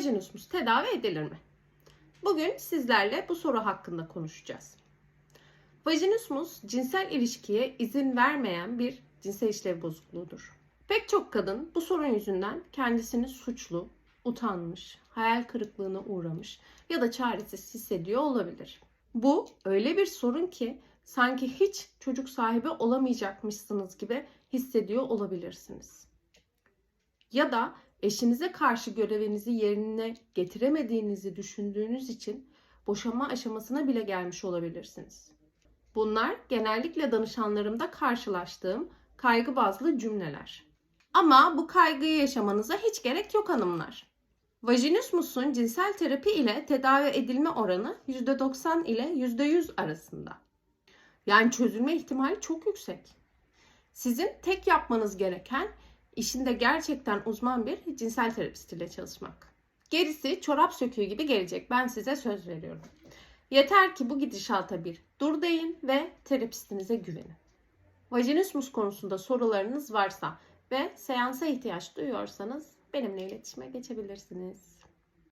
Vajinismus tedavi edilir mi? Bugün sizlerle bu soru hakkında konuşacağız. Vajinismus cinsel ilişkiye izin vermeyen bir cinsel işlev bozukluğudur. Pek çok kadın bu sorun yüzünden kendisini suçlu, utanmış, hayal kırıklığına uğramış ya da çaresiz hissediyor olabilir. Bu öyle bir sorun ki sanki hiç çocuk sahibi olamayacakmışsınız gibi hissediyor olabilirsiniz. Ya da eşinize karşı görevinizi yerine getiremediğinizi düşündüğünüz için boşanma aşamasına bile gelmiş olabilirsiniz. Bunlar genellikle danışanlarımda karşılaştığım kaygı bazlı cümleler. Ama bu kaygıyı yaşamanıza hiç gerek yok hanımlar. Vajinismus'un cinsel terapi ile tedavi edilme oranı %90 ile %100 arasında. Yani çözülme ihtimali çok yüksek. Sizin tek yapmanız gereken işinde gerçekten uzman bir cinsel terapist ile çalışmak. Gerisi çorap söküğü gibi gelecek. Ben size söz veriyorum. Yeter ki bu gidişata bir dur deyin ve terapistinize güvenin. Vajinismus konusunda sorularınız varsa ve seansa ihtiyaç duyuyorsanız benimle iletişime geçebilirsiniz.